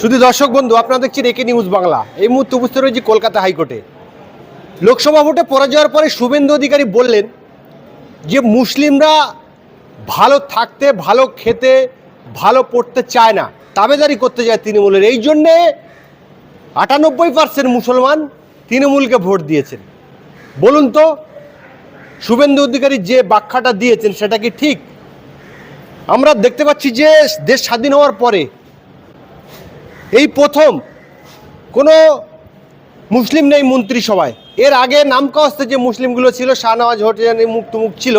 শুধু দর্শক বন্ধু আপনারা দেখছেন একে নিউজ বাংলা। এই মুহূর্তে উপস্থিত রয়েছে কলকাতা হাইকোর্টে। লোকসভা ভোটে পরাজয়ের পরে শুভেন্দু অধিকারী বললেন যে মুসলিমরা ভালো থাকতে, ভালো খেতে, ভালো পড়তে চায় না। তাবেদারি করতে চায় তৃণমূলের। এই জন্যে আটানব্বই পার্সেন্ট মুসলমান তৃণমূলকে ভোট দিয়েছেন। বলুন তো, শুভেন্দু অধিকারী যে ব্যাখ্যাটা দিয়েছেন, সেটা কি ঠিক? আমরা দেখতে পাচ্ছি যে দেশ স্বাধীন হওয়ার পরে এই প্রথম কোনো মুসলিম নেই মন্ত্রিসভায়। এর আগে নামকাস্তে যে মুসলিমগুলো ছিল শাহনওয়াজ হোটেল মুখ তুমুক ছিল,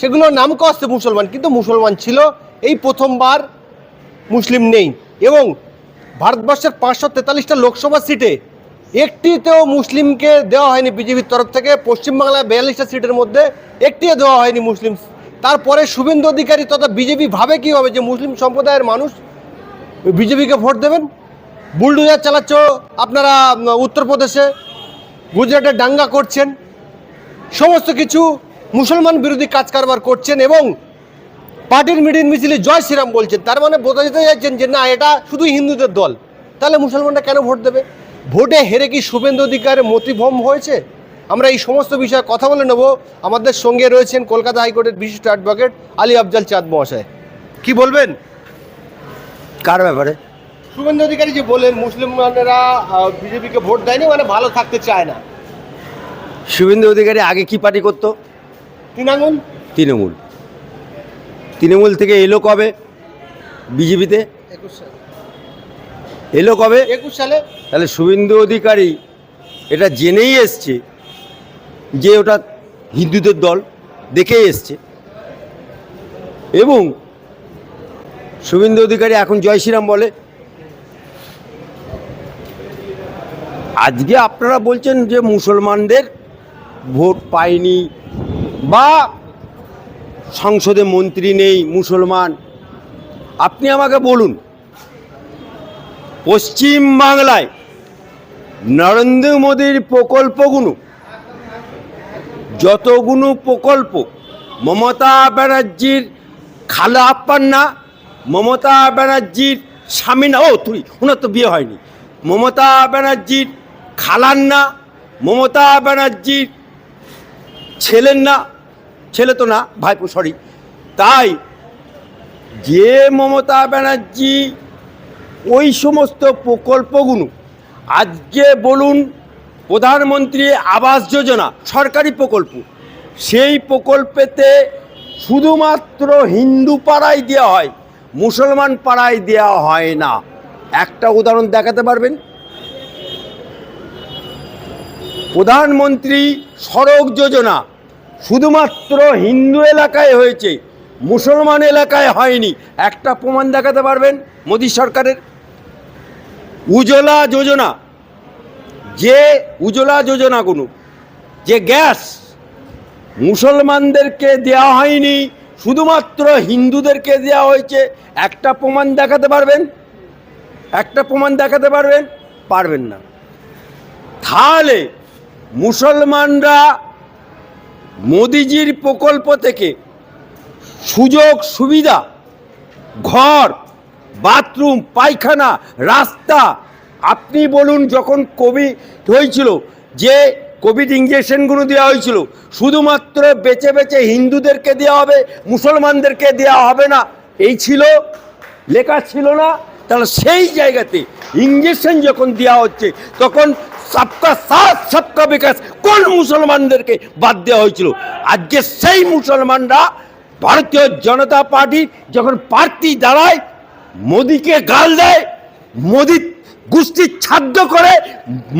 সেগুলো নামকাস্তে মুসলমান, কিন্তু মুসলমান ছিল। এই প্রথমবার মুসলিম নেই এবং ভারতবর্ষের পাঁচশো তেতাল্লিশটা লোকসভা সিটে একটিতেও মুসলিমকে দেওয়া হয়নি বিজেপির তরফ থেকে। পশ্চিমবাংলায় বিয়াল্লিশটা সিটের মধ্যে একটিও দেওয়া হয়নি মুসলিম। তারপরে শুভেন্দু অধিকারী তথা বিজেপি ভাবে কী হবে যে মুসলিম সম্প্রদায়ের মানুষ বিজেপিকে ভোট দেবেন? বুলডোজার চালাচ্ছ, আপনারা উত্তরপ্রদেশে, গুজরাটে দাঙ্গা করছেন, সমস্ত কিছু মুসলমান বিরোধী কাজ কারবার করছেন এবং পার্টির মিটিং মিছিলে জয় শ্রীরাম বলছেন। তার মানে বোঝা যেতে চাইছেন যে না, এটা শুধু হিন্দুদের দল। তাহলে মুসলমানরা কেন ভোট দেবে? ভোটে হেরে কি শুভেন্দু অধিকারের মতিভ্রম হয়েছে? আমরা এই সমস্ত বিষয়ে কথা বলে নেব। আমাদের সঙ্গে রয়েছেন কলকাতা হাইকোর্টের বিশিষ্ট অ্যাডভোকেট আলী আফজাল চাঁদ মহাশয়। কি বলবেন? কার ব্যাপারে? শুভেন্দু অধিকারী যে বলেন মুসলিমরা বিজেপিকে ভোট দেয়নি মানে ভালো থাকতে চায় না। শুভেন্দু অধিকারী আগে কি পার্টি করতো? আঙুল তৃণমূল। তৃণমূল থেকে এলো কবে? বিজেপিতে? একুশ সালে। এলো কবে? একুশ সালে? তাহলে শুভেন্দু অধিকারী এটা জেনেই এসছে যে ওটা হিন্দুদের দল দেখেই এসছে। এবং শুভেন্দু অধিকারী এখন জয় শ্রীরাম বলে আজকে আপনারা বলছেন যে মুসলমানদের ভোট পায়নি বা সংসদে মন্ত্রী নেই মুসলমান। আপনি আমাকে বলুন, পশ্চিম বাংলায় নরেন্দ্র মোদীর প্রকল্পগুলো, যতগুলো প্রকল্প, মমতা ব্যানার্জির খালা আপ্পান্না, মমতা ব্যানার্জির স্বামী না, ও তুই ওনার তো বিয়ে হয়নি। মমতা ব্যানার্জির খালান্না, মমতা ব্যানার্জির ছেলের না, ছেলে তো না, ভাইপো সরি তাই যে মমতা ব্যানার্জি ওই সমস্ত প্রকল্পগুলো আজকে বলুন, প্রধানমন্ত্রী আবাস যোজনা, সরকারি প্রকল্প, সেই প্রকল্পেতে শুধুমাত্র হিন্দু পাড়ায় দেওয়া হয়, মুসলমান পাড়ায় দেওয়া হয় না। একটা উদাহরণ দেখাতে পারবেন? প্রধানমন্ত্রী সড়ক যোজনা শুধুমাত্র হিন্দু এলাকায় হয়েছে, মুসলমান এলাকায় হয়নি। একটা প্রমাণ দেখাতে পারবেন মোদী সরকারের। উজ্জ্বলা যোজনা, যে উজ্জ্বলা যোজনাগুলো, যে গ্যাস মুসলমানদেরকে দেওয়া হয়নি, শুধুমাত্র হিন্দুদেরকে দেওয়া হয়েছে, একটা প্রমাণ দেখাতে পারবেন? একটা প্রমাণ দেখাতে পারবেন? পারবেন না। তাহলে মুসলমানরা মোদিজির প্রকল্প থেকে সুযোগ, সুবিধা, ঘর, বাথরুম, পায়খানা, রাস্তা, আপনি বলুন যখন কোভিড হয়েছিল, যে কোভিড ইঞ্জেকশনগুলো দেওয়া হয়েছিল, শুধুমাত্র বেছে বেছে হিন্দুদেরকে দেওয়া হবে, মুসলমানদেরকে দেওয়া হবে না, এই ছিল, লেখা ছিল না, তাহলে সেই জায়গাতে ইঞ্জেকশন যখন দেওয়া হচ্ছে, তখন সবকা সাথ সবকা বিকাশ কোন মুসলমানদেরকে বাদ দেওয়া হয়েছিল আজকে সেই মুসলমানরা ভারতীয় জনতা পার্টি যখন প্রার্থী দাঁড়ায় মোদিকে গাল দেয় মোদি গোষ্ঠী ছাদ্য করে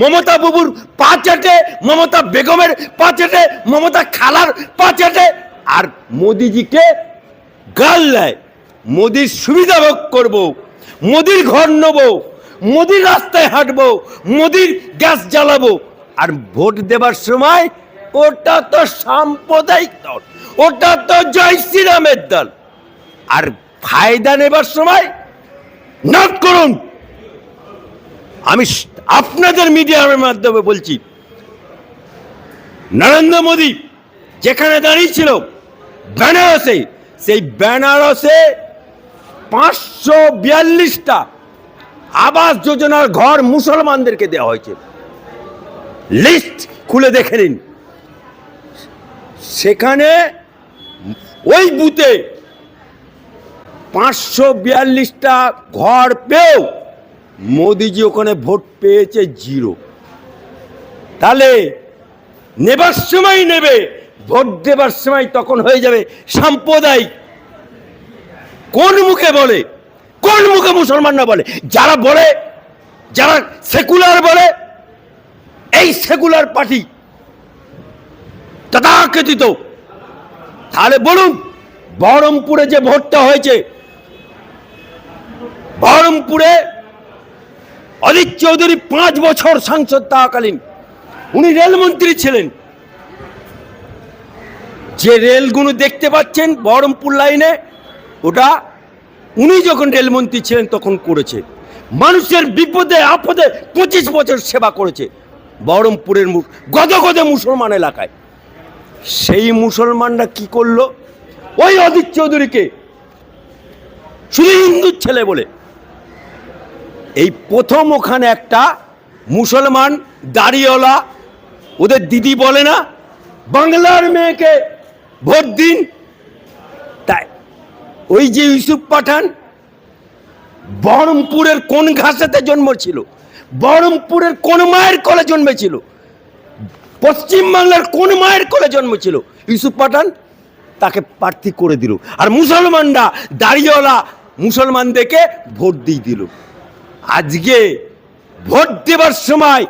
মমতা বাবুর পা চাটে মমতা বেগমের পা চাটে মমতা খালার পা চাটে আর মোদিজিকে গাল দেয় মোদির সুবিধা ভোগ করব মোদির ঘর নেব মোদির রাস্তায় হাঁটবো, মোদির গ্যাস জ্বালাবো। আর ভোট দেবার সময় ওটা তো সাম্প্রদায়িক দল, ওটা তো জয় শ্রীরামের দল। আর ফায়দা নেবার সময় নোট করুন। আমি আপনাদের মিডিয়ার মাধ্যমে বলছি, নরেন্দ্র মোদী যেখানে দাঁড়িয়েছিল বেনারসে, সেই বেনারসে পাঁচশো বিয়াল্লিশটা আবাস যোজনার ঘর মুসলমানদেরকে দেওয়া হয়েছে। লিস্ট খুলে দেখে নিন। সেখানে ওই বুথে পাঁচশো বিয়াল্লিশটা ঘর পেয়েও মোদিজি ওখানে ভোট পেয়েছে জিরো। তাহলে নেবার সময় নেবে, ভোট দেবার সময় তখন হয়ে যাবে সাম্প্রদায়িক। কোন মুখে বলে? কোন মুখে মুসলমানরা বলে? যারা বলে, যারা সেকুলার বলে, এই সেকুলার পার্টি তথাকথিত। তাহলে বলুন, বহরমপুরে যে ভোটটা হয়েছে, বহরমপুরে অজিত চৌধুরী পাঁচ বছর সাংসদ থাকাকালীন উনি রেলমন্ত্রী ছিলেন। যে রেলগুলো দেখতে পাচ্ছেন বহরমপুর লাইনে, ওটা উনি যখন রেলমন্ত্রী ছিলেন, তখন করেছে। মানুষের বিপদে, আপদে পঁচিশ বছর সেবা করেছে। বহরমপুরের মু- গদে গদে মুসলমান এলাকায়। সেই মুসলমানরা কি করল? ওই অদিত চৌধুরীকে, শুধু হিন্দুর ছেলে বলে। এই প্রথম ওখানে একটা মুসলমান দাড়িওয়ালা, ওদের দিদি বলে না, বাংলার মেয়েকে ভোট দিন ওই যে ইউসুফ পাঠান, বহরমপুরের কোন ঘাসেতে জন্ম ছিল? বহরমপুরের কোন মায়ের কোলে জন্মেছিল? পশ্চিমবাংলার কোন মায়ের কোলে জন্মেছিল ইউসুফ পাঠান তাকে প্রার্থী করে দিল। আর মুসলমানরা দাড়িওয়ালা মুসলমানদেরকে ভোট দিয়ে দিল। আজকে ভোট দেবার সময়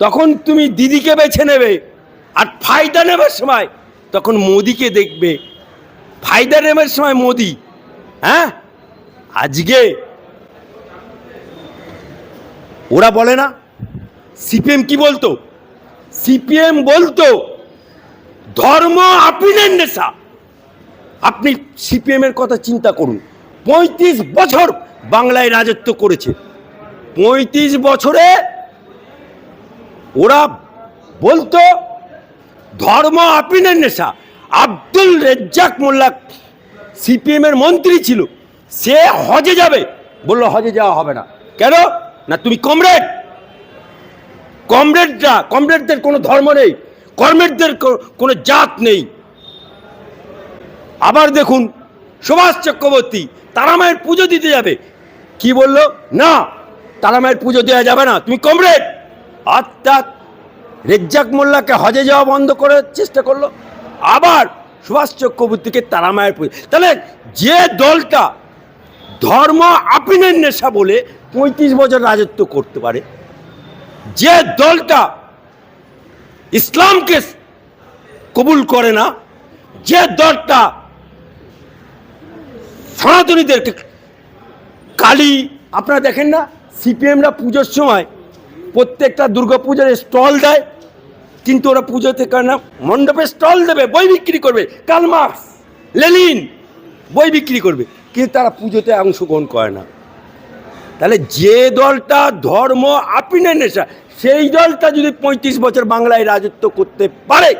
তখন তুমি দিদিকে বেছে নেবে, আর ফায়দা নেবার সময় তখন মোদিকে দেখবে। ফায়দা নেবার সময় মোদি হ্যাঁ? আজকে ওরা বলে না? সিপিএম কি বলতো? সিপিএম বলতো, ধর্ম আপিলের নেশা। আপনি সিপিএম এর কথা চিন্তা করুন। পঁয়ত্রিশ বছর বাংলায় রাজত্ব করেছে। পঁয়ত্রিশ বছরে ওরা বলতো, ধর্ম আপিনের নেশা। আব্দুল রেজ্জাক মোল্লা সিপিএম এর মন্ত্রী ছিল, সে হজে যাবে। বলল, হজে যাওয়া হবে না। কেন? না, তুমি কমরেড। কমরেডরা, কমরেডদের কোনো ধর্ম নেই কমরেডদের কোনো জাত নেই। আবার দেখুন, সুভাষ চক্রবর্তী তারামায়ের পুজো দিতে যাবে। কি বলল? না, তারামায়ের পুজো দেওয়া যাবে না, তুমি কমরেড। অর্থাৎ রেজ্জাক মোল্লাকে হজে যাওয়া বন্ধ করার চেষ্টা করল। আবার সুভাষ চক্রবর্তীকে তারামায়ের পুজো। তাহলে যে দলটা ধর্ম আপিনের নেশা বলে পঁয়ত্রিশ বছর রাজত্ব করতে পারে, যে দলটা ইসলামকে কবুল করে না, যে দলটা সনাতনীদেরকে কালী, আপনারা দেখেন না, সিপিএমরা পুজোর সময় প্রত্যেকটা দুর্গা পুজোর স্টল দেয় কিন্তু ওরা পুজোতে করে না? মণ্ডপে স্টল দেবে, বই বিক্রি করবে। কালমার্কস লেলিন বই বিক্রি করবে। কিন্তু তারা পুজোতে অংশগ্রহণ করে না। তাহলে যে দলটা ধর্ম আপিনের নেশা, সেই দলটা যদি পঁয়ত্রিশ বছর বাংলায় রাজত্ব করতে পারে,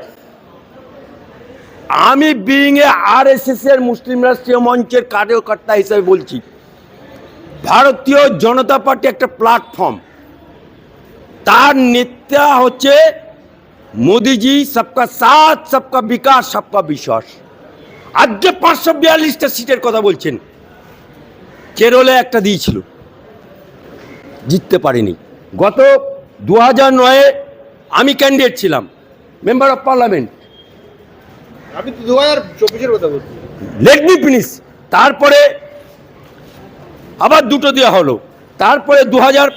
আমি being a R S S এর মুসলিম রাষ্ট্রীয় মঞ্চের কার্যকর্তা হিসেবে বলছি, ভারতীয় জনতা পার্টি একটা প্ল্যাটফর্ম তার নেতা হচ্ছে মোদিজি সবকা সাথ সবকা বিকাশ সবকা বিশ্বাস। আজকে পাঁচশো বিয়াল্লিশটা সিটের কথা বলছেন। কেরলে একটা দিয়েছিল। জিততে পারিনি। গত দু হাজার নয়ে আমি ক্যান্ডিডেট ছিলাম মেম্বার অফ পার্লামেন্ট আপনি তো দু হাজার চব্বিশের কথা বলছেন লেট মি ফিনিশ তারপরে আবার দুটো দেওয়া হলো। তারপরে দু হাজার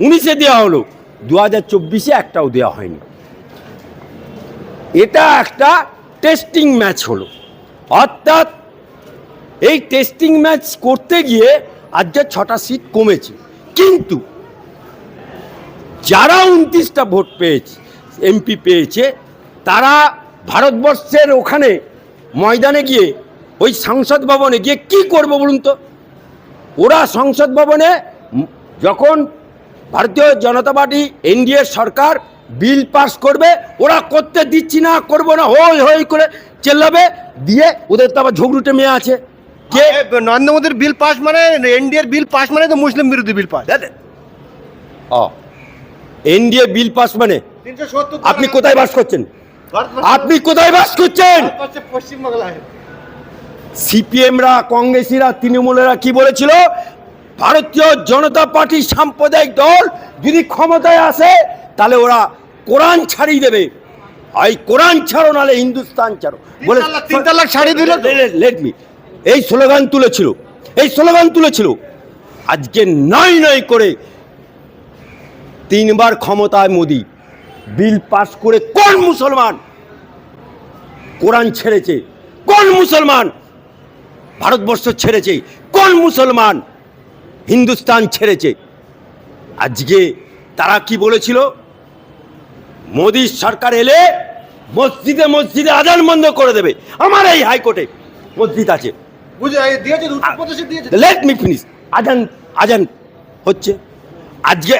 উনিশে দেওয়া হলো। দু হাজার চব্বিশে একটাও দেওয়া হয়নি। এটা একটা টেস্টিং ম্যাচ হলো। অর্থাৎ এই টেস্টিং ম্যাচ করতে গিয়ে আজ আজকে ছটা সিট কমেছে। কিন্তু যারা উনত্রিশটা ভোট পেয়েছে এমপি পেয়েছে, তারা ভারতবর্ষের ওখানে ময়দানে গিয়ে, ওই সংসদ ভবনে গিয়ে কি করব বলুন তো? ওরা সংসদ ভবনে যখন ভারতীয় জনতা পার্টি, এনডিএ সরকার বিল পাস করবে ওরা করতে দিচ্ছি না করব না হই হই করে চেল্লাবে দিয়ে ওদের তো আবার ঝগড়ুটে মেয়ে আছে। কে? নরেন্দ্র মোদীর বিল পাস মানে এনডিএর বিল পাস মানে তো মুসলিম বিরোধী বিল পাস। ও এনডিএ বিল পাস মানে? আপনি কোথায় বাস করছেন? আপনি কোথায় বাস করছেন? পশ্চিমবাংলায়। সিপিএমরা কংগ্রেসিরা তৃণমূলেরা কি বলেছিল? ভারতীয় জনতা পার্টি সাম্প্রদায়িক দল যদি ক্ষমতায় আসে তাহলে ওরা কোরআন ছাড়িয়ে দেবে। এই কোরআন ছাড়ো নাহলে হিন্দুস্তান ছাড়ো। বলে তালাক, তিন তালাক ছাড়িয়ে দিল তো। লেট মি এই স্লোগান তুলেছিল। এই স্লোগান তুলেছিল। আজকে নয় নয় করে তিনবার ক্ষমতায় মোদি। বিল পাস করে কোন মুসলমান কোরআন ছেড়েছে? কোন মুসলমান ভারতবর্ষ ছেড়েছে? কোন মুসলমান হিন্দুস্তান ছেড়েছে। আজকে তারা কি বলেছিল? মোদী সরকার এলে মসজিদে মসজিদে আজান বন্ধ করে দেবে। আমার এই হাইকোর্টে মসজিদ আছে। লেট মি ফিনিশ আজান আজান হচ্ছে। আজকে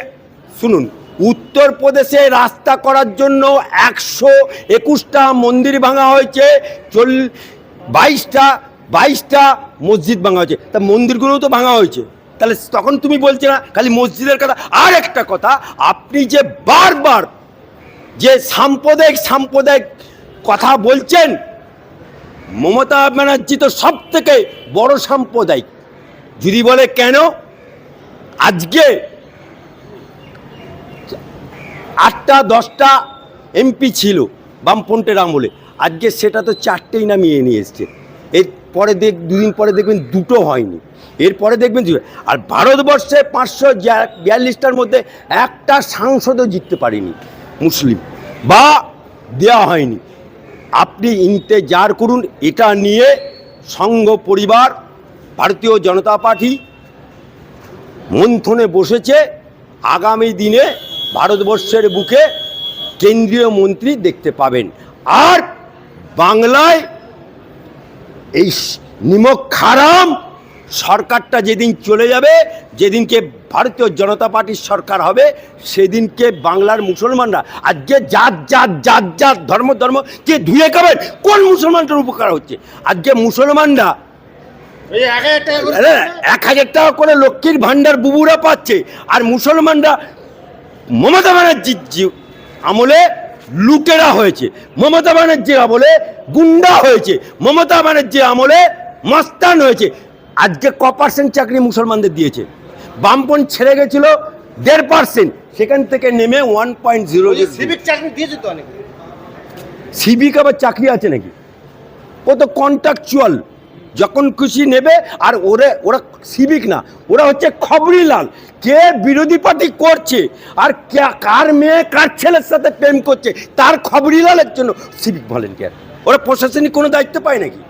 শুনুন উত্তরপ্রদেশে রাস্তা করার জন্য একশো একুশটা মন্দির ভাঙা হয়েছে চল বাইশটা বাইশটা মসজিদ ভাঙা হয়েছে। তা মন্দিরগুলোও তো ভাঙা হয়েছে। তাহলে তখন তুমি বলছে না, খালি মসজিদের কথা। আর একটা কথা, আপনি যে বারবার যে সাম্প্রদায়িক সাম্প্রদায়িক কথা বলছেন, মমতা ব্যানার্জি তো সব থেকে বড় সাম্প্রদায়িক। যদি বলে কেন? আজকে আটটা, দশটা এমপি ছিল বামপন্থের আমলে। আজকে সেটা তো চারটেই নামিয়ে নিয়ে এসছে। এর পরে দেখ, দুদিন পরে দেখবেন দুটো হয়নি। এরপরে দেখবেন আর ভারতবর্ষে পাঁচশো বিয়াল্লিশটার মধ্যে একটা সাংসদও জিততে পারেনি মুসলিম বা দেওয়া হয়নি। আপনি ইন্তেজার করুন, এটা নিয়ে সংঘ পরিবার, ভারতীয় জনতা পার্টি মন্থনে বসেছে। আগামী দিনে ভারতবর্ষের বুকে কেন্দ্রীয় মন্ত্রী দেখতে পাবেন। আর বাংলায় এই নিমক খারাম সরকারটা যেদিন চলে যাবে যেদিনকে ভারতীয় জনতা পার্টির সরকার হবে সেদিনকে বাংলার মুসলমানরা আজকে জাত জাত জাত জাত ধর্ম ধর্ম কে ধুয়ে খাবেন কোন মুসলমানটার উপকার হচ্ছে? আজকে মুসলমানরা এই এক হাজার টাকা করে আরে, লক্ষ্মীর ভাণ্ডার বুবুরা পাচ্ছে আর মুসলমানরা মমতা ব্যানার্জির আমলে লুটেরা হয়েছে। মমতা ব্যানার্জির আমলে গুন্ডা হয়েছে। মমতা ব্যানার্জির আমলে মস্তান হয়েছে। আজকে ক পার্সেন্ট চাকরি মুসলমানদের দিয়েছে? বামপন ছেড়ে গেছিল দেড় পার্সেন্ট সেখান থেকে নেমে ওয়ান পয়েন্ট জিরো সিভিক চাকরি দিয়েছে তো অনেক। সিভিক আবার চাকরি আছে নাকি? ও তো কন্ট্রাকচুয়াল যখন খুশি নেবে, আর ওরে, ওরা সিভিক না, ওরা হচ্ছে খবরিলাল। কে বিরোধী পার্টি করছে, আর কার মেয়ে, কার ছেলের সাথে প্রেম করছে, তার খবরিলালের জন্য সিভিক ভলেন্টিয়ার ওরা প্রশাসনিক কোনো দায়িত্ব পায় নাকি?